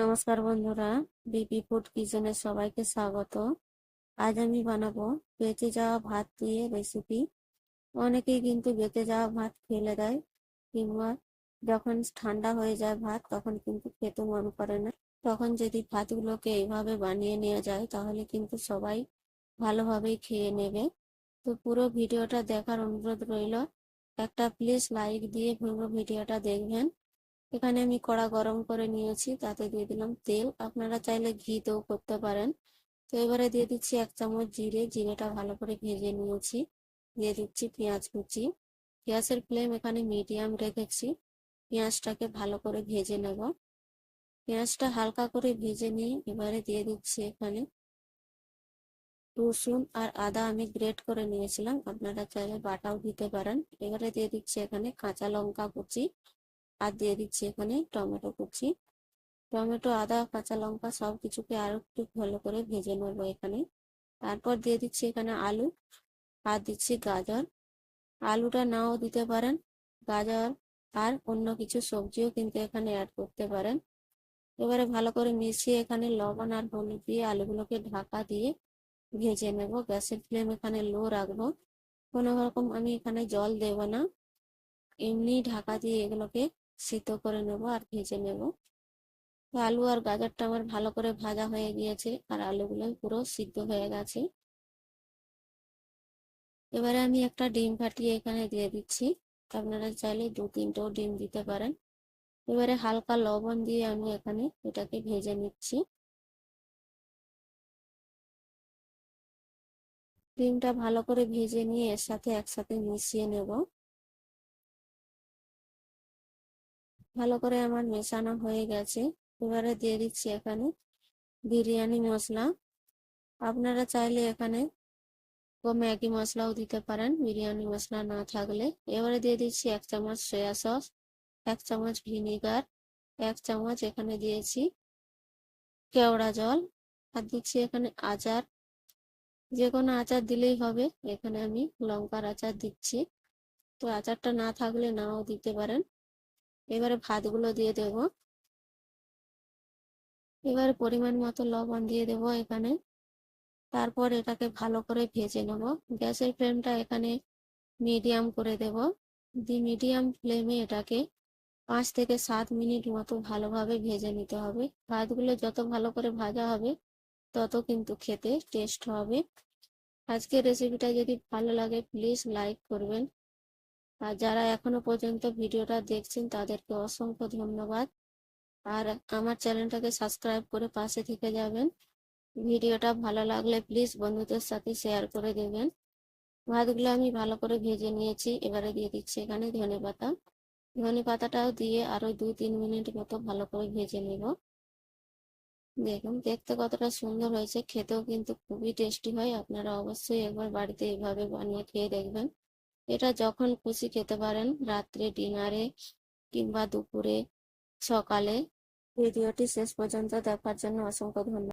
নমস্কার বন্ধুরা BP food কিচেনে সবাইকে স্বাগত। আজ আমি বানাবো বেঁচে যাওয়া ভাত দিয়ে রেসিপি অনেকেই কিন্তু বেঁচে যাওয়া ভাত ফেলে দেয়, কিংবা যখন ঠান্ডা হয়ে যায় ভাত, তখন কিন্তু খেতে মন করে না। তখন যদি ভাতগুলোকে এইভাবে বানিয়ে নেওয়া যায়, তাহলে কিন্তু সবাই ভালোভাবেই খেয়ে নেবে। তো পুরো ভিডিওটা দেখার অনুরোধ রইল, একটা প্লিজ লাইক দিয়ে পুরো ভিডিওটা দেখবেন। এখানে আমি কড়া গরম করে নিয়েছি, তাতে দিয়ে দিলাম তেল। আপনারা চাইলে ঘিতেও করতে পারেন। তো এবারে দিয়ে দিচ্ছি এক চামচ জিরে, জিরেটা ভালো করে ভেজে নিয়েছি। দিয়ে দিচ্ছি পেঁয়াজ কুচি। পেঁয়াজের ফ্লেম এখানে মিডিয়াম রেখেছি। পেঁয়াজটাকে ভালো করে ভেজে নেব। পেঁয়াজটা হালকা করে ভেজে নিয়ে এবারে দিয়ে দিচ্ছি এখানে রসুন আর আদা আমি গ্রেট করে নিয়েছিলাম। আপনারা চাইলে বাটাও দিতে পারেন। এবারে দিয়ে দিচ্ছি এখানে কাঁচা লঙ্কা কুচি। আর দিয়ে দিচ্ছি এখানে টমেটো কুচি। টমেটো, আদা, কাঁচা লঙ্কা সব কিছুকে আরও একটু ভালো করে ভেজে নেব এখানে। তারপর দিয়ে দিচ্ছি এখানে আলু আর দিচ্ছি গাজর। আলুটা নাও দিতে পারেন, গাজর আর অন্য কিছু সবজিও কিন্তু এখানে অ্যাড করতে পারেন। এবারে ভালো করে মিশিয়ে এখানে লবণ আর হলুদ দিয়ে আলুগুলোকে ঢাকা দিয়ে ভেজে নেব। গ্যাসের ফ্লেম এখানে লো রাখব। কোনো রকম আমি এখানে জল দেব না। এমনি ঢাকা দিয়ে এগুলোকে সিদ্ধ করে নেব আর ভেজে নেব। আলু আর গাজরটা আমার ভালো করে ভাজা হয়ে গিয়েছে আর আলুগুলো পুরো সিদ্ধ হয়ে গেছে। এবারে আমি একটা ডিম ফাটিয়ে এখানে দিয়ে দিচ্ছি। আপনারা চাইলে দু তিনটেও ডিম দিতে পারেন। এবারে হালকা লবণ দিয়ে আমি এখানে এটাকে ভেজে নিচ্ছি। ডিমটা ভালো করে ভেজে নিয়ে এর সাথে একসাথে মিশিয়ে নেব। ভালো করে আমার মেশানো হয়ে গেছে। এবারে দিয়ে দিচ্ছি এখানে বিরিয়ানি মশলা। আপনারা চাইলে এখানে ম্যাগি মশলাও দিতে পারেন, বিরিয়ানি মশলা না থাকলে। এবারে দিয়ে দিচ্ছি এক চামচ সয়া সস এক চামচ ভিনিগার এক চামচ এখানে দিয়েছি কেওড়া জল, আর দিচ্ছি এখানে আচার। যে কোনো আচার দিলেই হবে, এখানে আমি লঙ্কার আচার দিচ্ছি। তো আচারটা না থাকলে নাও দিতে পারেন। এবারে ভাতগুলো দিয়ে দেব। এবারে পরিমাণ মতো লবণ দিয়ে দেব এখানে। তারপর এটাকে ভালো করে ভেজে নেব। গ্যাসের ফ্লেমটা এখানে মিডিয়াম করে দেব। দি মিডিয়াম ফ্লেমে এটাকে পাঁচ থেকে সাত মিনিট মতো ভালোভাবে ভেজে নিতে হবে। ভাতগুলো যত ভালো করে ভাজা হবে, তত কিন্তু খেতে টেস্ট হবে। আজকের রেসিপিটা যদি ভালো লাগে প্লিজ লাইক করবেন। আর যারা এখনও পর্যন্ত ভিডিওটা দেখছেন, তাদেরকে অসংখ্য ধন্যবাদ। আর আমার চ্যানেলটাকে সাবস্ক্রাইব করে পাশে থেকে যাবেন। ভিডিওটা ভালো লাগলে প্লিজ বন্ধুদের সাথে শেয়ার করে দেবেন। ভাতগুলো আমি ভালো করে ভেজে নিয়েছি, এবারে দিয়ে দিচ্ছি এখানে ধনে পাতা। ধনে পাতাটাও দিয়ে আরও দু তিন মিনিট মতো ভালো করে ভেজে নেব। দেখুন, দেখতে কতটা সুন্দর হয়েছে। খেতেও কিন্তু খুবই টেস্টি হয়। আপনারা অবশ্যই একবার বাড়িতে এভাবে বানিয়ে খেয়ে দেখবেন। এটা যখন খুশি খেতে পারেন রাত্রে ডিনারে কিংবা দুপুরে সকালে, ভিডিওটি শেষ পর্যন্ত দেখার জন্য অসংখ্য ধন্যবাদ।